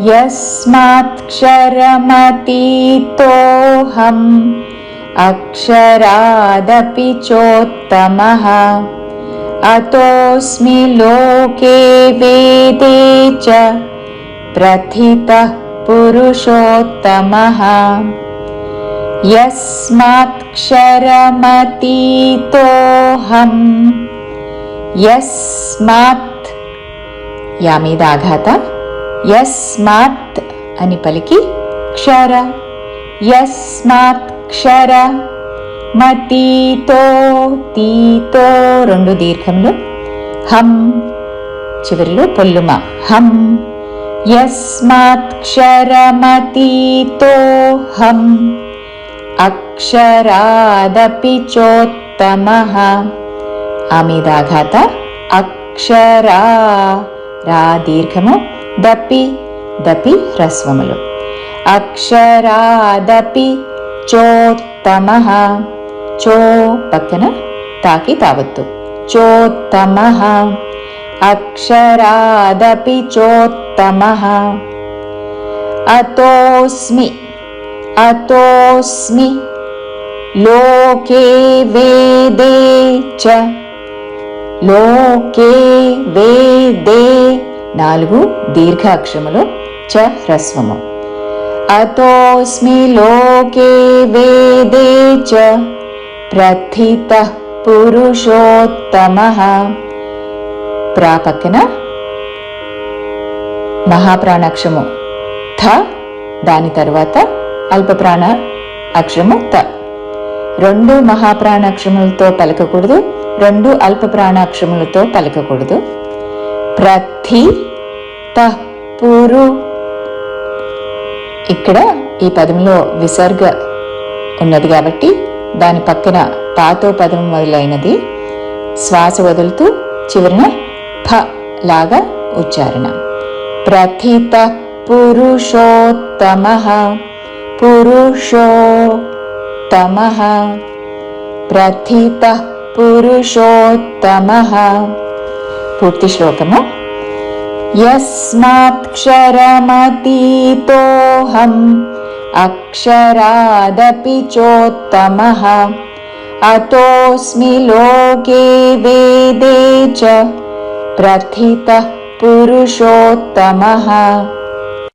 यस्मात् क्षरमतीतोऽहम् अक्षरादपि चोत्तमः। अतोऽस्मि लोके वेदे च प्रथितः पुरुषोत्तमः। यस्मात्क्षरमतीतोहम् यस्मात् यामेदाघात యస్మాత్ అని పలికి క్షర. యస్మాత్ క్షర. మతీతో తీతో రెండు దీర్ఘములు. హం చివరిలో పొల్లుమ. హం. యస్మాత్ క్షరమతీతో హం. అక్షరాదపి చోత్తమ. ఆ మీద అక్షరా. రా దీర్ఘము దపి దపి హ్రస్వములు అక్షరాదపి చోత్తమ చో పక్కన తాకి తావత్తు చోత్తమ అక్షరాదపి చోత్తమ అతోస్మి అతోస్మి లోకే వేదే చ లోకే వేదే. నాలుగు దీర్ఘాక్షములు చ హ్రస్వము. అతోస్మి లోకే వేదే చ ప్రథిత పురుషోత్తమ. ప్రాపక్కన మహాప్రాణాక్షము థ దాని తర్వాత అల్పప్రాణ అక్షరము త. రెండు మహాప్రాణాక్షరములతో పలకకూడదు. రెండు అల్ప ప్రాణాక్షములతో పలకకూడదు. ప్రతి పురు ఇక్కడ ఈ పదంలో విసర్గ ఉన్నది కాబట్టి దాని పక్కన పాతో పదం మొదలైనది. శ్వాస వదులుతూ చివరిన ఫ లాగా ఉచ్చారణ. ప్రథిత పురుషోత్తమ. పురుషోత్తమ ప్రథిత पुरुषोत्तमः। पूर्तिश्लोकम् यस्मात् क्षरमतीतोऽहम् अक्षरादपि चोत्तमः। अतोऽस्मि लोके वेदे च प्रथितः पुरुषोत्तमः।